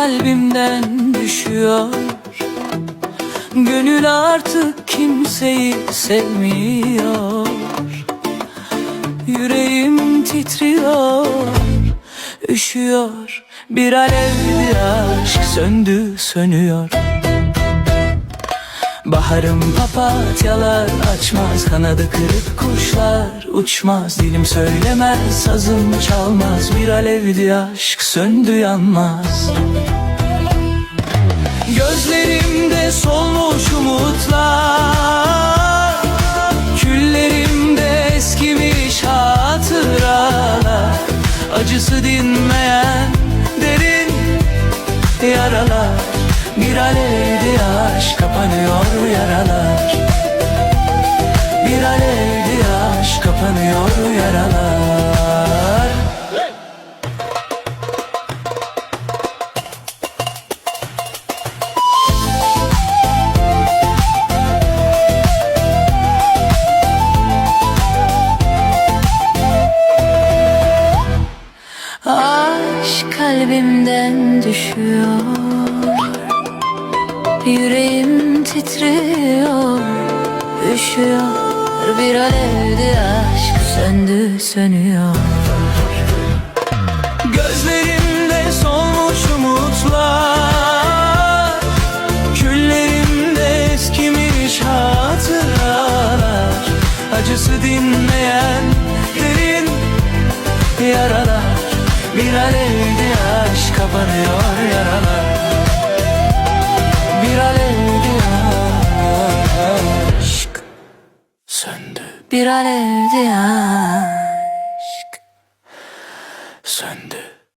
Kalbimden düşüyor. Gönül artık kimseyi sevmiyor. Yüreğim titriyor Üşüyor. Bir alevli aşk söndü sönüyor. Baharım papatyalar açmaz Kanadı kırık kuşlar uçmaz. Dilim söylemez sazım çalmaz. Bir alevli aşk söndü yanmaz Gözlerimde solmuş umutlar Küllerimde eskimiş hatıralar Acısı dinmeyen derin yaralar. Bir alevli aşk kapanıyor yaralar Aşk kalbimden düşüyor. Yüreğim titriyor Üşüyor. Bir alevli aşk söndü sönüyor. Gözlerimde solmuş umutlar Küllerimde eskimiş hatıralar. Acısı dinmeyen derin yaralar Bir alevli aşk kapanıyor yaralar. Bir alevli aşk söndü. Bir alevli aşk söndü